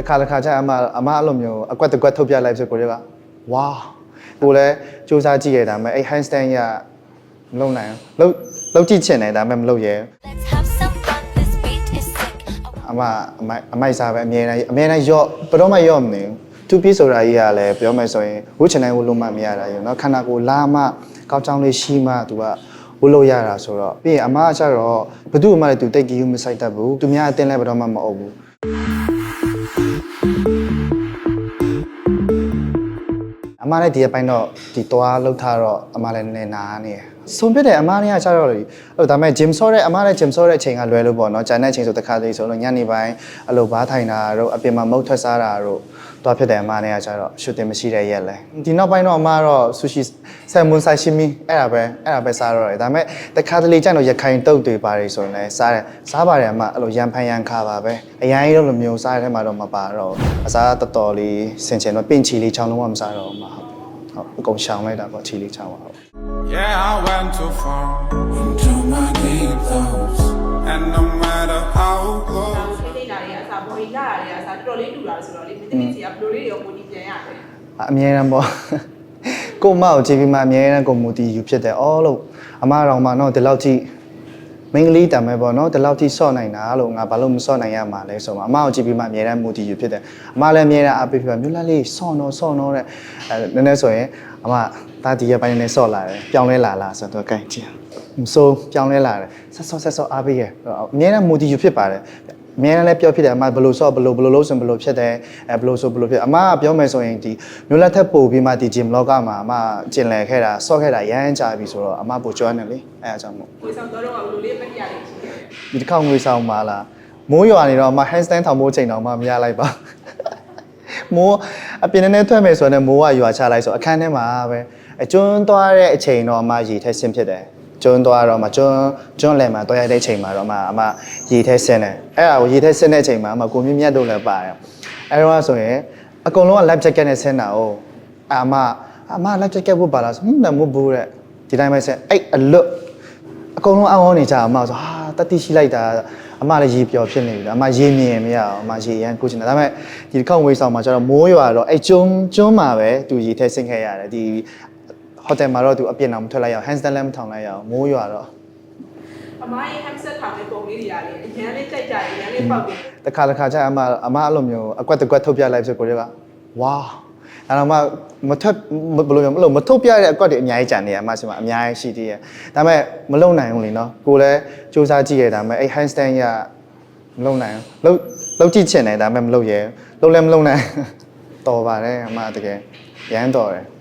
တခါတခါကျအမအမအဲ့လိုမျိုးအကွက်တကွက်ထုတ်ပြလိုက်ဆိုကိုတွေကဝါကိုလည်းစူးစမ်းကြည့်ရတာမဲ့အဲ့ handstand ရမလုပ်နိုင်ဘူးလုပ်လုပ်ကြည့်ချင်တယ်ဒါပေမဲ့မလုပ်ရဲ Let's have some fun. This beat is sick. အမအမိုက်အမိုက်စားပဲအမြဲတမ်းအမြဲတမ်းရော့ဘယ်တော့မှရော့မနေဘူးသူပြီးဆိုတာကြီးကလည်းပြောမယ်ဆိုရင်ဝှချင်တိုင်းဝှလို့မှမရတာရေနော်ခန္ဓာကိုယ်လာမှကောင်းချောင်းလေးရှိမှသူကဝှလို့ရတာဆိုတော့ပြီးရင်အမကကျတော့ဘယ်သူမှလည်းသူတိတ်ကြီးမဆိုင်တတ်ဘူးသူများအတင်းလည်းဘယ်တော့မှမအုပ်ဘူး အမလည်းဒီအပိုင်းတော့ဒီသွားလှုပ်ထားတော့အမလည်းနည်းနည်းနာနေတယ်ဆုံးပြတဲ့အမလေးကကျတော့လေအဲ့ဒါပေမဲ့ gym ဆော့တဲ့အမလည်း gym ဆော့တဲ့အချိန်ကလွယ်လို့ပေါ့နော်ဂျန်တဲ့အချိန်ဆိုတစ်ခါသေးဆိုလို့ညနေပိုင်းအလုပ်ဘားထိုင်တာတို့အပြင်မှာမုတ်ထွက်စားတာတို့သွားဖြစ်တဲ့အမလေးကကျတော့ရှူတင်မရှိတဲ့ရက်လဲဒီနောက်ပိုင်းတော့အမကတော့ဆူရှီဆယ်မွန်ဆိုင်ရှီမီအဲ့ဒါပဲအဲ့ဒါပဲစားတော့တယ်ဒါပေမဲ့တစ်ခါတလေကျတော့ရခိုင်တုတ်တွေပါတယ်ဆိုရင်လည်းစားတယ်စားပါတယ်အမအဲ့လိုရန်ဖန်ရန်ခါပါပဲအရင်ကြီးတော့လိုမျိုးစားတဲ့ထဲမှာတော့မပါတော့ဘူးအစားတော်တော်လေးဆင်ချင်တော့ပင့်ချီလေးချောင်းလုံးဝမစားတော့ဘူးအမဟုတ်ဟုတ်အကုန်ရှောင်လိုက်တာပေါ့ချီလေးချောင်းပါဟုတ် Yeah, I went too far into my deep thoughts, and no matter how close. ထိနေတာတွေကအစားဘော်ဒီလာတာတွေကအစားတော်တော်လေးတူလာဆိုတော့လေမင်းသမီးစီကဘယ်လိုလေးရောပုံကြီးပြန်ရတယ်အမြဲတမ်းပေါ့ကိုမကိုကြည့်ပြီးမှအမြဲတမ်းကိုမူတီယူဖြစ်တယ်အော်လို့အမတော်မှတော့ဒီလောက်ကြည့် မင်းကလေးတံမဲ့ပေါ့နော်ဒီလောက်ထိစော့နိုင်တာလို့ငါဘာလို့မစော့နိုင်ရမှာလဲဆိုတော့အမကိုကြည့်ပြီးမှအမြဲတမ်းမူတီယူဖြစ်တယ်အမလည်းအမြဲတမ်းအပိပြမြို့လက်လေးစော့တော့စော့တော့တဲ့အဲနည်းနည်းဆိုရင်အမတာဒီရပိုင်းနဲ့စော့လာတယ်ပြောင်းလဲလာလားဆိုတော့ကိုင်ကြည့်မစိုးပြောင်းလဲလာတယ်ဆက်စော့ဆက်စော့အားပေးရအမြဲတမ်းမူတီယူဖြစ်ပါတယ် အများနဲ့လည်းပြောဖြစ်တယ်အမဘယ်လိုဆော့ဘယ်လိုဘယ်လိုလုပ်ဆိုဘယ်လိုဖြစ်တယ်အဲဘယ်လိုဆိုဘယ်လိုဖြစ်အမကပြောမယ်ဆိုရင်ဒီမျိုးလက်ထက်ပို့ပြီးမှဒီ gym blog ကမှာအမကျင်လည်ခဲ့တာဆော့ခဲ့တာရမ်းကြပြီဆိုတော့အမပိုကျွမ်းတယ်လေအဲအကြောင်းမို့ကိုယ်ဆောင်တော့တော့ဘယ်လိုလေးမပြရလေးရှိတယ်ဒီတစ်ခေါက်ငွေဆောင်ပါလားမိုးရွာနေတော့အမ handstand ထောင်ဖို့ချိန်တော့မှမရလိုက်ပါမိုးအပြင်ထဲထွက်မယ်ဆိုတော့မိုးကရွာချလိုက်ဆိုအခန်းထဲမှာပဲအကျွန်းသွားတဲ့အချိန်တော့အမရေထဲဆင်းဖြစ်တယ် ကျွန်းသွားတော့မှကျွန်းကျွန်းလယ်မှာတွားရတဲ့အချိန်မှာတော့အမအမရေထဲဆင်းတယ်အဲ့ဒါကိုရေထဲဆင်းတဲ့အချိန်မှာအမကိုမြင့်မြတ်တို့လည်းပါတယ်အဲ့တော့ဆိုရင်အကုန်လုံးက life jacket နဲ့ဆင်းတာ哦အမအမ life jacket ဝတ်ပါလားဆိုဟွန်းမဟုတ်ဘူးတဲ့ဒီတိုင်းပဲဆင်းအဲ့အလွတ်အကုန်လုံးအောင်းအောင်းနေကြအမဆိုဟာတတိရှိလိုက်တာအမလည်းရေပျော်ဖြစ်နေပြီလားအမရေမြင်မရအောင်အမရေရမ်းကိုချင်တယ်ဒါပေမဲ့ဒီတစ်ခေါက်ဝေးဆောင်မှာကျတော့မိုးရွာတော့အဲ့ကျွန်းကျွန်းမှာပဲသူရေထဲဆင်းခဲ့ရတယ်ဒီ ဟိုတယ်မှာတော့သူအပြစ်အောင်မထွက်လိုက်ရအောင် handstand လည်းမထောင်လိုက်ရအောင်မိုးရွာတော့အမရဲ့ hamster ထောင်တဲ့ပုံလေးတွေကလေအရန်လေးကြိုက်ကြတယ်အရန်လေးပေါက်တယ်တခါတခါကျအမအမအဲ့လိုမျိုးအကွက်တကွက်ထုတ်ပြလိုက်ဆိုကိုတွေကဝါအဲ့တော့မှမထွက်ဘယ်လိုမျိုးမလို့မထုတ်ပြတဲ့အကွက်တွေအများကြီးကြံနေရအမဆီမှာအများကြီးရှိသေးရဲ့ဒါပေမဲ့မလုံနိုင်ဘူးလीနော်ကိုလည်းစူးစမ်းကြည့်ရတာမဲ့အဲ့ handstand ရမလုံနိုင်ဘူးလုံလုံကြည့်ချင်တယ်ဒါပေမဲ့မလုံရဲလုံလည်းမလုံနိုင်တော်ပါတယ်အမတကယ်ရမ်းတော်တယ်ဒီခါမှမ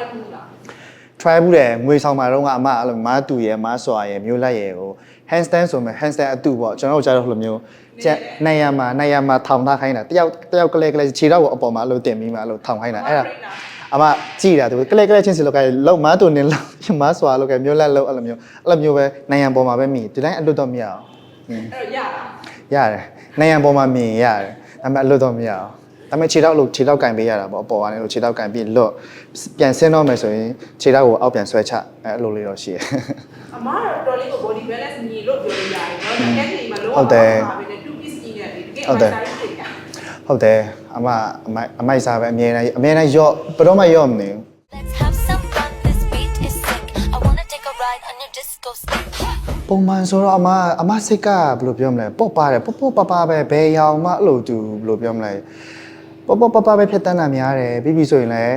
try ဘူးလား try ဘူးတယ်ငွေဆောင်မှာတော့ကအမအဲ့လိုမားတူရယ်မားစွာရယ်မျိုးလက်ရယ်ကို handstand ဆိုမဲ့ handstand အတူပေါ့ကျွန်တော်တို့ကျတော့ဟိုလိုမျိုးကျန်နိုင်ရမှာနိုင်ရမှာထောင်ထားခိုင်းတာတယောက်တယောက်ကလေးကလေးခြေတော့ကိုအပေါ်မှာအဲ့လိုတင်ပြီးမှအဲ့လိုထောင်ခိုင်းတာအဲ့ဒါအမကြည်တာသူကလေးကလေးချင်းစီလောက်ကလောက်မားတူနေလောက်မားစွာလောက်ကမျိုးလက်လောက်အဲ့လိုမျိုးအဲ့လိုမျိုးပဲနိုင်ရပေါ်မှာပဲမိဒီတိုင်းအလွတ်တော့မရအောင်အဲ့တော့ရတာရတယ်နိုင်ရပေါ်မှာမြင်ရတယ်ဒါပေမဲ့အလွတ်တော့မရအောင် ဒါပေမဲ့ခြေထောက်လို့ခြေထောက်ကင်ပေးရတာပေါ့အပေါ်ကနေလို့ခြေထောက်ကင်ပြီးလွတ်ပြန်ဆင်းတော့မယ်ဆိုရင်ခြေထောက်ကိုအောက်ပြန်ဆွဲချအဲ့လိုလေးတော့ရှိတယ် အမကတော့တော်လေးကို body balance ညီလို့ပြောလို့ရတယ်เนาะဒါကဲဒီမှာလုံးဝ ဟုတ်တယ် ပါပဲနဲ့2 piece ကြီးနဲ့ဒီတကယ် ဟုတ် အ တယ် မိုက်စားရတာ ဟုတ်တယ်အမအမိုက်အမိုက်စားပဲအမြဲတမ်းအမြဲတမ်းရော့ဘယ်တော့မှရော့မနေဘူး Let's have some fun. This beat is sick. I wanna take a ride on your disco stick. ပုံမှန်ဆိုတော့အမအမစိတ်ကဘယ်လိုပြောမလဲပေါ့ပါတယ်ပေါ့ပေါ့ပပပဲဘယ်ရောင်မှအဲ့လိုတူဘယ်လိုပြောမလဲ ပေါ့ပေါ့ပပပဲဖြစ်တန်းတာများတယ်ပြီးပြီဆိုရင်လည်း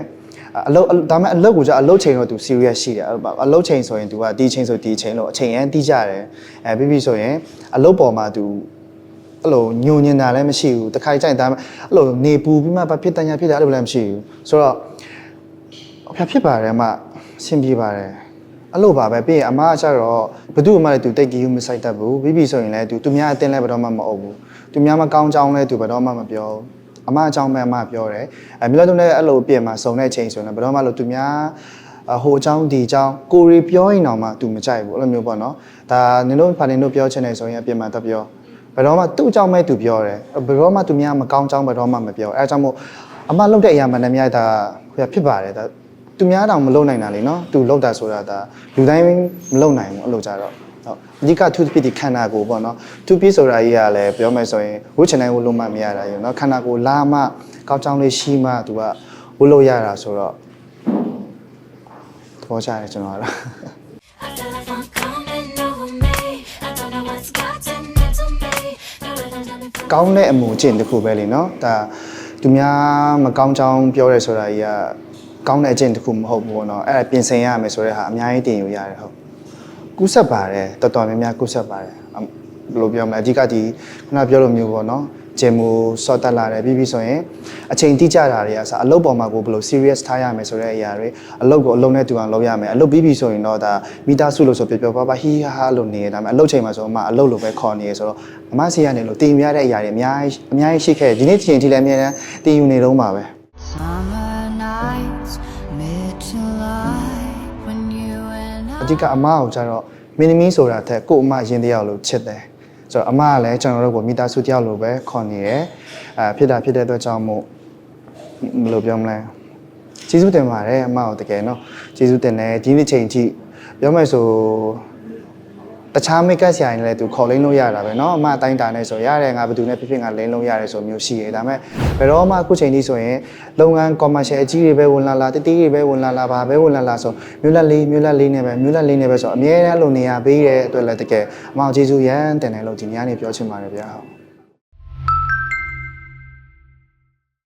အလုပ်ဒါပေမဲ့အလုပ်ကိုじゃအလုပ်ချိန်တော့သူ serious ရှိတယ်အလုပ်ချိန်ဆိုရင် तू ကဒီချိန်ဆိုဒီချိန်လို့အချိန်အန်းတီးကြတယ်အဲပြီးပြီဆိုရင်အလုပ်ပေါ်မှာ तू အဲ့လိုညိုညင်တာလည်းမရှိဘူးတခါကြိုက်ဒါပေမဲ့အဲ့လိုနေပူပြီးမှဘာဖြစ်တညာဖြစ်တာအဲ့လိုလည်းမရှိဘူးဆိုတော့အဖေဖြစ်ပါတယ်အမအဆင်ပြေပါတယ်အဲ့လိုပါပဲပြီးရင်အမကကျတော့ဘသူ့အမလည်းသူတိတ်ကြီးမဆိုင်တတ်ဘူးပြီးပြီဆိုရင်လည်းသူသူများအတင်းလည်းဘယ်တော့မှမအုပ်ဘူးသူများမကောင်းကြောင်းလည်းသူဘယ်တော့မှမပြောဘူး အမအကြောင်းပဲအမပြောတယ်အဲမြို့လုံးလည်းအဲ့လိုပြင်မှာစုံတဲ့ချိန်ဆိုရင်လည်းဘယ်တော့မှလို့သူများအဟိုအကြောင်းဒီအကြောင်းကိုရီပြောရင်တော့မှ तू မကြိုက်ဘူးအဲ့လိုမျိုးပေါ့နော်ဒါနင်တို့ဖာနင်တို့ပြောချင်တယ်ဆိုရင်အပြင်မှာတက်ပြောဘယ်တော့မှသူ့အကြောင်းမဲ့သူပြောတယ်ဘယ်တော့မှသူများမကောင်းကြောင်းဘယ်တော့မှမပြောအဲအကြောင်းမို့အမလုတ်တဲ့အရာမှန်တယ်များဒါခွေဖြစ်ပါတယ်ဒါသူများတောင်မလုတ်နိုင်တာလေနော်သူလုတ်တာဆိုတာဒါလူတိုင်းမလုတ်နိုင်ဘူးအဲ့လိုကြတော့ ဟုတ်အဓိကသူဖြစ်ဒီခန္ဓာကိုယ်ပေါ့နော်သူပြဆိုတာကြီးကလည်းပြောမယ်ဆိုရင်ဝှချင်တိုင်းဝှလို့မှမရတာယူနော်ခန္ဓာကိုယ်လာမှကောင်းချောင်းလေးရှိမှသူကဝှလို့ရတာဆိုတော့သဘောကျတယ်ကျွန်တော်ကတော့ I feel like I'm coming over me. I don't know what's gotten into me. No other than me. ကောင်းတဲ့အမှုကျင့်တစ်ခုပဲလေနော်ဒါသူများမကောင်းချောင်းပြောရဲဆိုတာကြီးကကောင်းတဲ့အကျင့်တစ်ခုမဟုတ်ဘူးပေါ့နော်အဲ့ဒါပြင်ဆင်ရမယ်ဆိုတဲ့ဟာအများကြီးတင်ယူရတယ်ဟုတ် ကူးဆက်ပါတယ်တော်တော်များများကူးဆက်ပါတယ်အမ်ဘယ်လိုပြောမလဲအဓိကဒီခုနပြောလိုမျိုးပေါ့နော်ဂျင်မူစော့တက်လာတယ်ပြီးပြီဆိုရင်အချိန်တိကျတာတွေအစားအလုပ်ပေါ်မှာကိုဘယ်လို serious ထားရမယ်ဆိုတဲ့အရာတွေအလုပ်ကိုအလုပ်နဲ့တူအောင်လုပ်ရမယ်အလုပ်ပြီးပြီဆိုရင်တော့ဒါမိသားစုလို့ဆိုပြောပြောပါပါဟီဟာဟာလို့နေရဒါပေမဲ့အလုပ်ချိန်မှာဆိုအမအလုပ်လိုပဲခေါ်နေရဆိုတော့အမစီကနေလို့တင်ယူရတဲ့အရာတွေအများကြီးအများကြီးရှိခဲ့တယ်ဒီနေ့ချိန်ထိလည်းအများတန်းတင်ယူနေတော့မှာပဲ အ I ဓိကအမကိုကျတော့မင်းသမီးဆိုတာထက်ကို့အမရင်တယောက်လို့ချစ်တယ်ဆိုတော့အမကလည်းကျွန်တော်တို့ကိုမိသားစုတယောက်လို့ပဲခေါ်နေတယ်အဲဖြစ်တာဖြစ်တဲ့အတွက်ကြောင့်မို့ဘယ်လိုပြောမလဲကျေးဇူးတင်ပါတယ်အမကိုတကယ်နော်ကျေးဇူးတင်တယ်ဒီနေ့ချိန်ထိပြောမယ်ဆို တခြားမိတ်ကပ်ဆရာတွေလည်းသူခေါ်လိမ့်လို့ရတာပဲเนาะအမအတိုင်းတာနဲ့ဆိုရတယ်ငါဘယ်သူနဲ့ဖြစ်ဖြစ်ငါလိမ့်လို့ရတယ်ဆိုမျိုးရှိတယ်ဒါပေမဲ့ဘယ်တော့မှအခုချိန်ကြီးဆိုရင်လုပ်ငန်း commercial အကြီးတွေပဲဝင်လာလာတတိတွေပဲဝင်လာလာဘာပဲဝင်လာလာဆိုမြို့လက်လေးမြို့လက်လေးနဲ့ပဲမြို့လက်လေးနဲ့ပဲဆိုအမြဲတမ်းလိုနေရပေးတဲ့အတွက်လည်းတကယ်အမအောင်ကျေးဇူးရမ်းတင်တယ်လို့ဒီနေ့ကနေပြောချင်ပါတယ်ဗျာဟုတ်